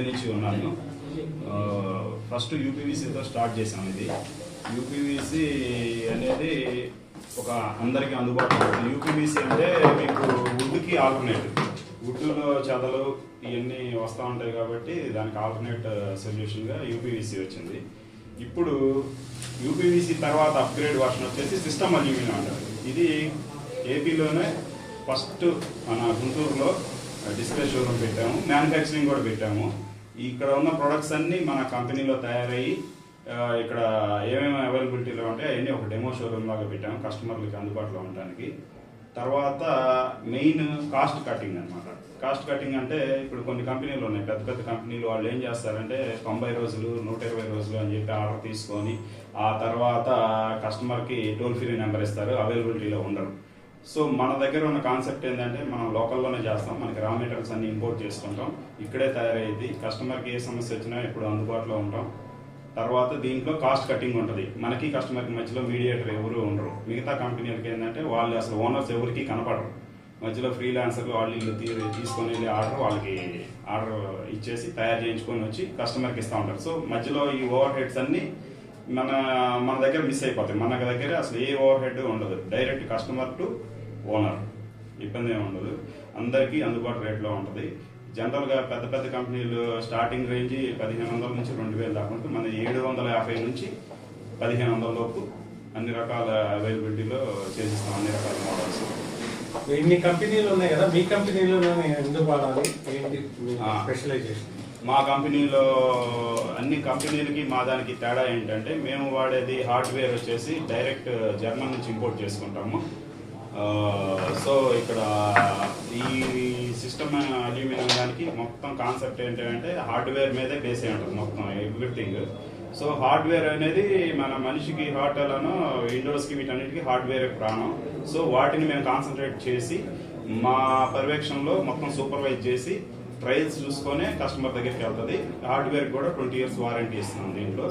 ఐదు నుంచి ఉన్నాను. ఫస్ట్ యూపీవీసీతో స్టార్ట్ చేశాం ఇది. యూపీవీసీ అనేది ఒక అందరికీ అందుబాటులో ఉంటుంది. యూపీవీసీ అంటే మీకు వుడ్కి ఆల్టర్నేట్ వుడ్లో చేతలు ఇవన్నీ వస్తూ ఉంటాయి కాబట్టి దానికి ఆల్టర్నేట్ సొల్యూషన్గా యూపీవీసీ వచ్చింది. ఇప్పుడు యూపీవీసీ తర్వాత అప్గ్రేడ్ వర్షన్ వచ్చేసి సిస్టమ్ అల్యూమినియం అంటారు ఇది ఏపీలోనే ఫస్ట్ మన గుంటూరులో డిస్ప్లే షోరూమ్ పెట్టాము. మ్యానుఫ్యాక్చరింగ్ కూడా పెట్టాము. ఇక్కడ ఉన్న ప్రొడక్ట్స్ అన్నీ మన కంపెనీలో తయారయ్యి ఇక్కడ ఏమేమి అవైలబిలిటీలో ఉంటాయి అవన్నీ ఒక డెమో షోరూమ్ లాగా పెట్టాము కస్టమర్లకి అందుబాటులో ఉండడానికి. తర్వాత మెయిన్ కాస్ట్ కటింగ్ అనమాట కాస్ట్ కటింగ్ అంటే ఇప్పుడు కొన్ని కంపెనీలు ఉన్నాయి పెద్ద పెద్ద కంపెనీలు వాళ్ళు ఏం చేస్తారంటే తొంభై రోజులు నూట ఇరవై రోజులు అని చెప్పి ఆర్డర్ తీసుకొని ఆ తర్వాత కస్టమర్కి టోల్ ఫ్రీ నెంబర్ ఇస్తారు అవైలబిలిటీలో ఉండరు. సో మన దగ్గర ఉన్న కాన్సెప్ట్ ఏంటంటే మనం లోకల్లోనే చేస్తాం మనకి రా మెటీరియల్స్ అన్ని ఇంపోర్ట్ చేసుకుంటాం. ఇక్కడే తయారయ్యేది కస్టమర్కి ఏ సమస్య వచ్చినా ఇప్పుడు అందుబాటులో ఉంటాం. తర్వాత దీంట్లో కాస్ట్ కటింగ్ ఉంటుంది. మనకి కస్టమర్కి మధ్యలో మీడియేటర్ ఎవరు ఉండరు. మిగతా కంపెనీలకి ఏంటంటే వాళ్ళు అసలు ఓనర్స్ ఎవరికి కనపడరు. మధ్యలో ఫ్రీలాన్సర్లు వాళ్ళు ఇల్లు తీ తీసుకొని వెళ్ళి ఆర్డర్ వాళ్ళకి ఆర్డర్ ఇచ్చేసి తయారు చేయించుకొని వచ్చి కస్టమర్కి ఇస్తూ ఉంటారు. సో మధ్యలో ఈ ఓవర్ హెడ్స్ అన్ని మన మన దగ్గర మిస్ అయిపోతాయి. మన దగ్గర అసలు ఏ ఓవర్ హెడ్ ఉండదు. డైరెక్ట్ కస్టమర్ టు ఓనర్ ఇబ్బంది ఏమి ఉండదు. అందరికీ అందుబాటు రేట్లో ఉంటుంది. జనరల్గా పెద్ద పెద్ద కంపెనీలు స్టార్టింగ్ రేంజ్ పదిహేను వందల నుంచి రెండు వేలు దాకా ఉంటుంది. మన ఏడు వందల యాభై నుంచి పదిహేను వందల లోపు అన్ని రకాల అవైలబిలిటీలో చేసిస్తాం. అన్ని రకాల మోడల్స్ ఇన్ని కంపెనీలు ఉన్నాయి కదా మీ కంపెనీలో ఎందుకు వాడాలి? ఏంటి. స్పెషలైజేషన్ మా కంపెనీలో అన్ని కంపెనీలకి మా దానికి తేడా ఏంటంటే మేము వాడేది హార్డ్వేర్ వచ్చేసి డైరెక్ట్ జర్మన్ నుంచి ఇంపోర్ట్ చేసుకుంటాము. సో ఇక్కడ ఈ సిస్టమ్ అల్యూమినియం దానికి మొత్తం కాన్సెప్ట్ ఏంటంటే హార్డ్వేర్ మీదే బేస్ అయి ఉంటుంది మొత్తం ఎవ్రీథింగ్ సో హార్డ్వేర్ అనేది మన మనిషికి హార్ట్ ఇండోర్స్కి విండోస్కి వీటన్నిటికీ హార్డ్వేర్ ప్రాణం. సో వాటిని మేము కాన్సన్ట్రేట్ చేసి మా పర్యవేక్షణలో మొత్తం సూపర్వైజ్ చేసి ట్రయల్స్ చూసుకొనే కస్టమర్ దగ్గరికి వెళ్తుంది. హార్డ్వేర్ కూడా ట్వంటీ ఇయర్స్ వారంటీ ఇస్తున్నాం దీంట్లో.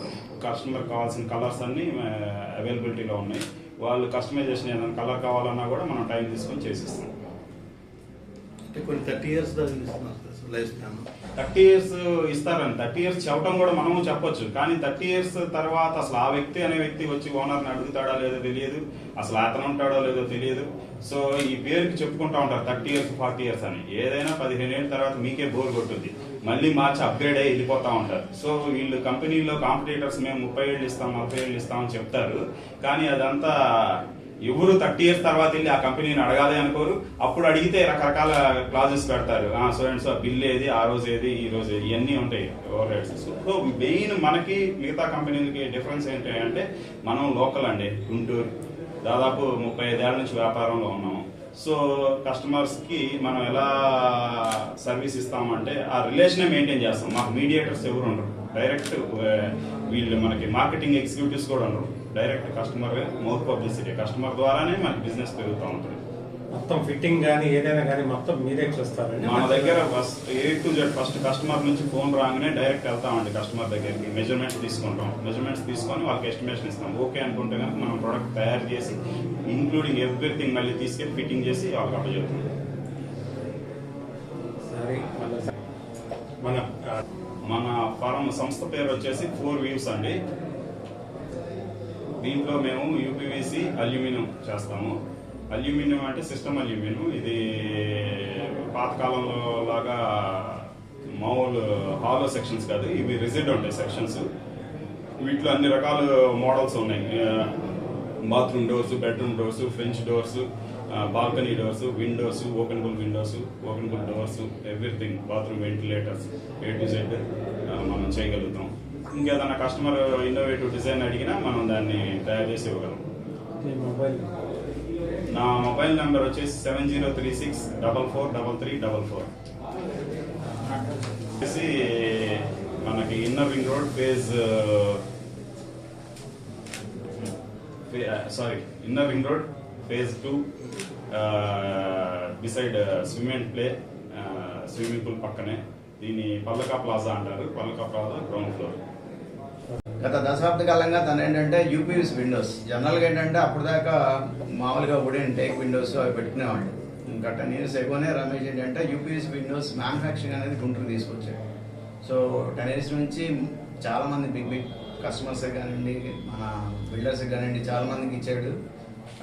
కస్టమర్ కావాల్సిన కలర్స్ అన్నీ అవైలబిలిటీలో ఉన్నాయి. వాళ్ళు కస్టమైజేషన్ ఏదైనా కలర్ కావాలన్నా కూడా మనం టైం తీసుకొని చేసిస్తాం. అంటే కొన్ని థర్టీ ఇయర్స్ దాకా ఇస్తున్నారు లైఫ్ స్పాన్. థర్టీ ఇయర్స్ ఇస్తారని థర్టీ ఇయర్స్ చెప్పడం కూడా మనము చెప్పొచ్చు. కానీ థర్టీ ఇయర్స్ తర్వాత అసలు ఆ వ్యక్తి అనే వ్యక్తి వచ్చి ఓనర్ని అడుగుతాడో లేదో తెలియదు. అసలు అతను ఉంటాడో లేదో తెలియదు. సో ఈ పేరుకి చెప్పుకుంటా ఉంటారు థర్టీ ఇయర్స్ ఫార్టీ ఇయర్స్ అని. ఏదైనా పదిహేను ఏళ్ళ తర్వాత మీకే బోర్ కొట్టుద్ది మళ్ళీ మార్చి అప్గ్రేడ్ అయ్యి వెళ్ళిపోతా ఉంటారు. సో వీళ్ళు కంపెనీలో కాంపిటేటర్స్ మేము ముప్పై ఏళ్ళు ఇస్తాం నలభై ఏళ్ళు ఇస్తామని చెప్తారు. కానీ అదంతా ఎవరు థర్టీ ఇయర్స్ తర్వాత వెళ్ళి ఆ కంపెనీని అడగాలి అనుకోరు. అప్పుడు అడిగితే రకరకాల క్లాజెస్ పెడతారు. సో అండ్ సో బిల్ ఏది ఆ రోజు ఏది ఈ రోజు ఏది ఇవన్నీ ఉంటాయి. ఓవర్ హెడ్స్ సో మెయిన్ మనకి మిగతా కంపెనీలకి డిఫరెన్స్ ఏంటి అంటే మనం లోకల్ అండి. గుంటూరు. దాదాపు ముప్పై ఐదేళ్ళ నుంచి వ్యాపారంలో ఉన్నాము సో కస్టమర్స్కి మనం ఎలా సర్వీస్ ఇస్తామంటే ఆ రిలేషనే మెయింటైన్ చేస్తాం. మాకు మీడియేటర్స్ ఎవరు ఉండరు. డైరెక్ట్ వీళ్ళు మనకి మార్కెటింగ్ ఎగ్జిక్యూటివ్స్ కూడా ఉండరు. Direct customer mouth publicity customer ద్వారానే మనకి బిజినెస్ పెరుగుతూ ఉంటుంది. మొత్తం ఫిట్టింగ్ కానీ ఏదైనా కానీ మొత్తం మీరే చూస్తారండి? మన దగ్గర first A to Z first customer నుంచి ఫోన్ రాగానే డైరెక్ట్ వెళ్తామండి కస్టమర్ దగ్గరికి. మెజర్మెంట్స్ తీసుకుంటాం. మెజర్మెంట్స్ తీసుకొని వాళ్ళకి ఎస్టిమేషన్ ఇస్తాం. ఓకే అనుకుంటే కనుక మనం ప్రోడక్ట్ తయారు చేసి ఇంక్లూడింగ్ ఎవ్రీథింగ్ మళ్ళీ తీసుకెళ్ళి ఫిట్టింగ్ చేసి వాళ్ళకి అప్పచెప్తాం. సరే మన మన ఫారం సంస్థ పేరు వచ్చేసి ఫోర్ వ్యూస్ అండి. దీంట్లో మేము యూపీవీసీ అల్యూమినియం చేస్తాము. అల్యూమినియం అంటే సిస్టమ్ అల్యూమినియం. ఇది పాతకాలంలో లాగా మామూలు హాలో సెక్షన్స్ కాదు ఇవి రిజిడ్ ఉంటాయి సెక్షన్స్. వీటిలో అన్ని రకాల మోడల్స్ ఉన్నాయి. Bathroom doors bedroom doors French doors balcony doors windows openable windows openable doors everything bathroom ventilators A to Z మనం చేయగలుగుతాం. ఇంకేదైనా కస్టమర్ ఇన్నోవేటివ్ డిజైన్ అడిగినా మనం దాన్ని తయారు చేసి ఇవ్వగలం. మొబైల్ నా మొబైల్ నెంబర్ వచ్చేసి seven zero three six double four double three double four వచ్చేసి మనకి inner ring road phase sorry inner ring road phase two beside swimming play swimming pool పక్కనే. దీని పల్లకా ప్లాజా అంటారు. పల్లకా ప్లాజా గ్రౌండ్ ఫ్లోర్ గత దశాబ్ద కాలంగా తను ఏంటంటే యూపీఎస్ విండోస్. జనరల్గా ఏంటంటే అప్పుడు దాకా మామూలుగా వుడెన్ టేక్ విండోస్ అవి పెట్టుకునేవాళ్ళు. ఇంకా టెన్ ఇయర్స్ రమేష్ ఏంటంటే యూపీఎస్ విండోస్ మ్యానుఫ్యాక్చరింగ్ అనేది గుంటూరు తీసుకొచ్చాడు. సో టెన్ ఇయర్స్ నుంచి చాలామంది బిగ్ బిగ్ కస్టమర్స్ కానివ్వండి మన బిల్డర్స్ కానివ్వండి చాలా మందికి ఇచ్చాడు.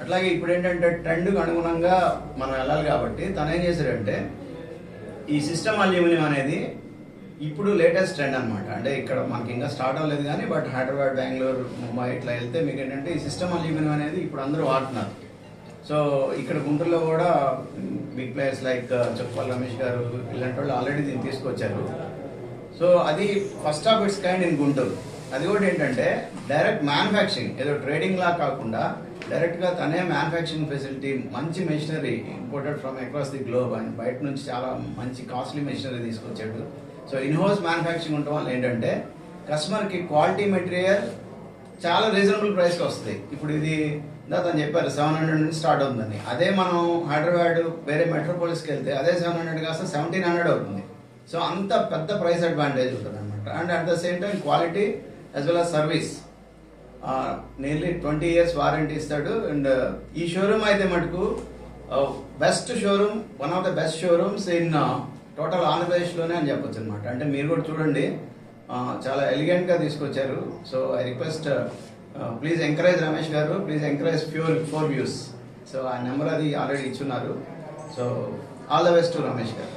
అట్లాగే ఇప్పుడు ఏంటంటే ట్రెండ్కి అనుగుణంగా మనం వెళ్ళాలి కాబట్టి తను ఏం చేశాడంటే ఈ సిస్టమ్ అల్యూమినియం అనేది ఇప్పుడు లేటెస్ట్ ట్రెండ్ అనమాట అంటే ఇక్కడ మనకి ఇంకా స్టార్ట్ అవ్వలేదు కానీ బట్ హైదరాబాద్ బెంగళూరు ముంబై ఇట్లా వెళ్తే మీకు ఏంటంటే ఈ సిస్టమ్ అల్యూమినియం అనేది ఇప్పుడు అందరూ వాడుతున్నారు. సో ఇక్కడ గుంటూరులో కూడా big players like chappal Ramesh గారు ఇలాంటి వాళ్ళు ఆల్రెడీ దీన్ని తీసుకొచ్చారు. సో అది first of its kind in Guntur. అది కూడా ఏంటంటే డైరెక్ట్ మ్యానుఫ్యాక్చరింగ్ ఏదో ట్రేడింగ్ లా కాకుండా డైరెక్ట్గా తనే మ్యానుఫ్యాక్చరింగ్ ఫెసిలిటీ మంచి machinery imported from across the globe and బయట నుంచి చాలా మంచి కాస్ట్లీ మెషినరీ తీసుకొచ్చాడు. సో ఇన్హోస్ మ్యానుఫ్యాక్చరింగ్ ఉండటం వల్ల ఏంటంటే కస్టమర్కి క్వాలిటీ మెటీరియల్ చాలా రీజనబుల్ ప్రైస్కి వస్తుంది. ఇప్పుడు ఇది ఇందా తను చెప్పారు సెవెన్ హండ్రెడ్ నుంచి స్టార్ట్ అవుతుందని అదే మనం హైదరాబాద్ వేరే మెట్రోపోలిస్కి వెళ్తే అదే సెవెన్ హండ్రెడ్ కాస్త సెవెంటీన్ హండ్రెడ్ అవుతుంది. సో అంత పెద్ద ప్రైస్ అడ్వాంటేజ్ ఉంటుంది అనమాట and at the same time quality as well as service nearly twenty years warranty ఇస్తాడు. అండ్ ఈ షోరూమ్ అయితే మటుకు best showroom one of the best showrooms in total ఆంధ్రప్రదేశ్లోనే అని చెప్పొచ్చు అనమాట అంటే మీరు కూడా చూడండి చాలా ఎలిగెంట్గా తీసుకొచ్చారు. So I request please encourage Ramesh garu please encourage fewer four views so ఆ నెంబర్ అది ఆల్రెడీ ఇచ్చున్నారు. So all the best to Ramesh garu.